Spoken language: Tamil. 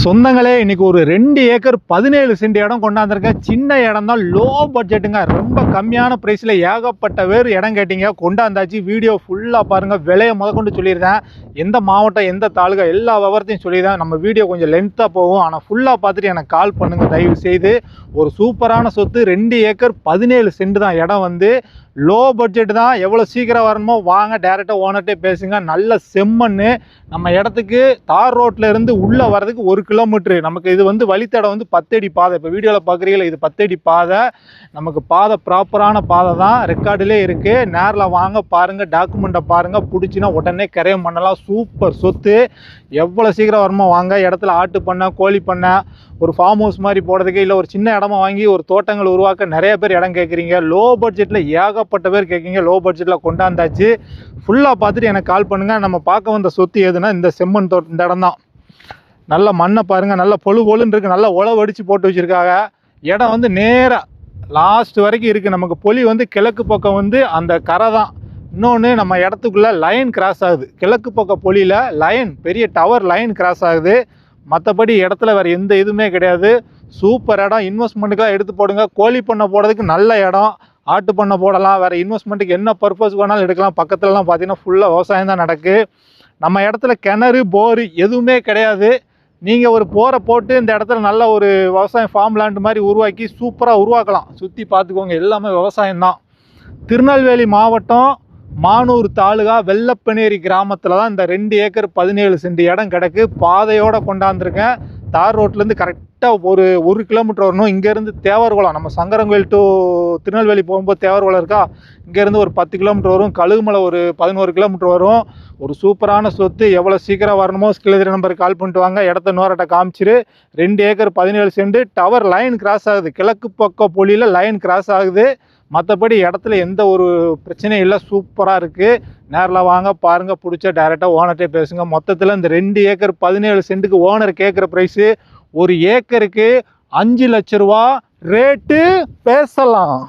சொந்தங்களே இன்றைக்கி ஒரு ரெண்டு ஏக்கர் பதினேழு சென்ட் இடம் கொண்டாந்துருக்கேன் சின்ன இடம் தான் லோ பட்ஜெட்டுங்க ரொம்ப கம்மியான ப்ரைஸில் ஏகப்பட்ட பேர் இடம் கேட்டிங்க. கொண்டாந்தாச்சு. வீடியோ ஃபுல்லாக பாருங்கள் விலையை முதற்கொண்டு சொல்லியிருந்தேன் எந்த மாவட்டம் எந்த தாலுகா எல்லா விவரத்தையும் சொல்லியிருந்தேன் நம்ம வீடியோ கொஞ்சம் லென்த்தாக போகும். ஆனால் ஃபுல்லாக பார்த்துட்டு எனக்கு கால் பண்ணுங்கள் தயவு செய்து ஒரு சூப்பரான சொத்து. ரெண்டு ஏக்கர் பதினேழு சென்ட் தான் இடம் வந்து. லோ பட்ஜெட் தான். எவ்வளோ சீக்கிரம் வரணுமோ வாங்க. டேரெக்டாக ஓனர்கிட்டே பேசுங்க. நல்ல செம்மண்ணு. நம்ம இடத்துக்கு தார் ரோட்டில் இருந்து உள்ளே வர்றதுக்கு ஒரு கிலோமீட்ரு நமக்கு இது வந்து வழித்தடம் வந்து பத்தடி பாதை. இப்போ வீடியோவில் பார்க்குறீங்களா இது பத்தடி பாதை. நமக்கு பாதை ப்ராப்பரான பாதை தான். ரெக்கார்டிலே இருக்குது நேரில் வாங்க பாருங்கள் டாக்குமெண்ட்டை பாருங்கள் பிடிச்சின்னா உடனே கரையம் பண்ணலாம். சூப்பர் சொத்து. எவ்வளோ சீக்கிரம் வரணுமோ வாங்க. இடத்துல ஆட்டு பண்ணை கோழி பண்ணை ஒரு ஃபார்ம் ஹவுஸ் மாதிரி போடுறதுக்கு இல்லை ஒரு சின்ன இடமா வாங்கி ஒரு தோட்டங்கள் உருவாக்க நிறைய பேர் இடம் கேட்குறீங்க லோ பட்ஜெட்டில் ஏகப்பட்ட பேர் கேட்குறீங்க லோ பட்ஜெட்டில் கொண்டாந்தாச்சு. ஃபுல்லாக பார்த்துட்டு எனக்கு கால் பண்ணுங்கள் நம்ம பார்க்க வந்த சொத்து எதுனா இந்த செம்மண் தோட்டம் இந்த இடம் தான். நல்ல மண்ணை பாருங்கள் நல்ல பொழு பொழுன்னு இருக்குது நல்லா உழவு அடித்து போட்டு வச்சுருக்காங்க. இடம் வந்து நேராக லாஸ்ட் வரைக்கும் இருக்குது நமக்கு பொலி வந்து கிழக்கு பக்கம் வந்து அந்த கரை தான். இன்னொன்று நம்ம இடத்துக்குள்ளே லைன் கிராஸ் ஆகுது. கிழக்கு பக்கம் பொலியில் லைன் பெரிய டவர் லைன் கிராஸ் ஆகுது. மற்றபடி இடத்துல வேறு எந்த இதுவுமே கிடையாது. சூப்பர் இடம். இன்வெஸ்ட்மெண்ட்டுக்காக எடுத்து போடுங்க. கோழி பண்ணை போடுறதுக்கு நல்ல இடம். ஆட்டு பண்ணை போடலாம். வேறு இன்வெஸ்ட்மெண்ட்டுக்கு என்ன பர்பஸ் வேணாலும் எடுக்கலாம். பக்கத்துலலாம் பார்த்தீங்கன்னா ஃபுல்லாக விவசாயம் தான் நடக்கு. நம்ம இடத்துல கிணறு போரு எதுவுமே கிடையாது. நீங்கள் ஒரு போரை போட்டு இந்த இடத்துல நல்ல ஒரு விவசாயம் ஃபார்ம் லேண்ட் மாதிரி உருவாக்கி சூப்பராக உருவாக்கலாம். சுற்றி பார்த்துக்கோங்க எல்லாமே விவசாயம் தான் திருநெல்வேலி மாவட்டம் மானூர் தாலுகா வெள்ளப்பனேரி கிராமத்தில் தான் இந்த ரெண்டு ஏக்கர் பதினேழு சென்ட் இடம் கிடக்கு. பாதையோடு கொண்டாந்துருக்கேன். தார் ரோட்லேருந்து கரெக்டாக ஒரு ஒரு கிலோமீட்டர் வரணும். இங்கேருந்து தேவர்குளம் நம்ம சங்கரங்கோயில் டு திருநெல்வேலி போகும்போது தேவர்குளம் இருக்கா? இங்கேருந்து ஒரு பத்து கிலோமீட்டர் வரும். கழுகுமலை ஒரு பதினோரு கிலோமீட்டர் வரும். ஒரு சூப்பரான சொத்து. எவ்வளோ சீக்கிரம் வரணுமோ ஸ்கிலதிரி நம்பருக்கு கால் பண்ணிட்டு வாங்க. இடத்த நோரட்டை காமிச்சிரு. ரெண்டு ஏக்கர் பதினேழு சென்ட். டவர் லைன் கிராஸ் ஆகுது. கிழக்கு பக்க பொலியில் லைன் கிராஸ் ஆகுது. மற்றபடி இடத்துல எந்த ஒரு பிரச்சனையும் இல்லை. சூப்பராக இருக்குது நேரில் வாங்க பாருங்கள் பிடிச்ச டேரெக்டாக ஓனர்கிட்டே பேசுங்க. மொத்தத்தில் இந்த ரெண்டு ஏக்கர் பதினேழு சென்ட்டுக்கு ஓனர் கேட்குற ப்ரைஸு ஒரு ஏக்கருக்கு அஞ்சு லட்ச ரூபா ரேட்டு பேசலாம்.